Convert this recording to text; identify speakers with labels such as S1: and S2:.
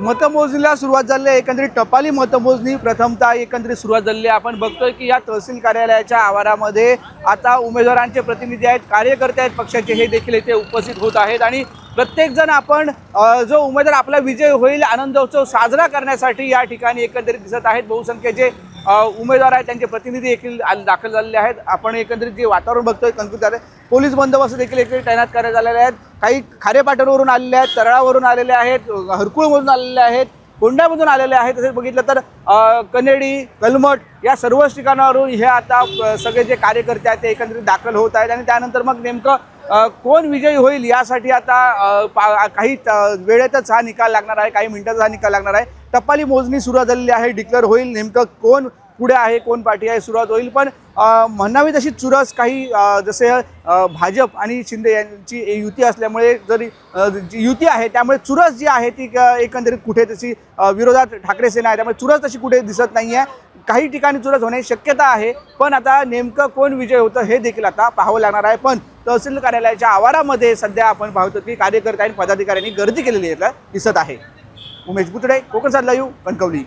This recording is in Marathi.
S1: मतमोजणीला सुरुवात झाली आहे. एकंदरीत टपाली मतमोजणी प्रथमतः एकंदरीत सुरुवात झाली आहे. आपण बघतोय की या तहसील कार्यालयाच्या आवारामध्ये आता उमेदवारांचे प्रतिनिधी आहेत कार्यकर्ते आहेत पक्षाचे हे देखील इथे उपस्थित होत आहेत. आणि प्रत्येकजण आपण जो उमेदवार आपला विजय होईल आनंदोत्सव साजरा करण्यासाठी या ठिकाणी एकंदरीत दिसत आहेत. बहुसंख्येचे जे उमेदवार आहेत त्यांचे प्रतिनिधी देखील दाखल झालेले आहेत. आपण एकंदरीत जे वातावरण बघतोय कंकूत आहे पोलीस बंदोबस्त देखील इकडे तैनात करण्यात आलेले आहेत. काही खारेपाटणवरून आलेले आहेत तरळावरून आलेले आहेत हरकुळमधून आलेले आहेत. कोंडामधून आलेले आहेत. तसेच बघितलं तर कनेडी कलमट या सर्वच ठिकाणावरून हे आता सगळे जे कार्यकर्ते आहेत ते एकंदरीत दाखल होत आहेत. आणि त्यानंतर मग नेमकं कोण विजयी होईल यासाठी आता पा- काही त- वेळेतच हा निकाल लागणार आहे काही मिनिटाचा हा निकाल लागणार आहे. टप्पाली मोजणी सुरू झालेली आहे. डिक्लेअर होईल नेमकं कोण पुढे आहे कोण पार्टी आहे सुरुवात होईल. पण म्हणावी तशी चुरस काही जसे भाजप आणि शिंदे यांची युती असल्यामुळे जरी जी युती आहे त्यामुळे चुरस जी आहे ती एकंदरीत कुठे तशी विरोधात ठाकरे सेना आहे. त्यामुळे चुरस तशी कुठे दिसत नाही आहे काही ठिकाणी चुरस होण्याची शक्यता आहे पण आता नेमकं कोण विजय होतं हे देखील आता पाहावं लागणार आहे. पण तहसील कार्यालयाच्या आवारामध्ये सध्या आपण पाहतो की कार्यकर्ते आणि पदाधिकाऱ्यांनी गर्दी केलेली दिसत आहे. उमेश बुतडे कोकण साधला यू कणकवली.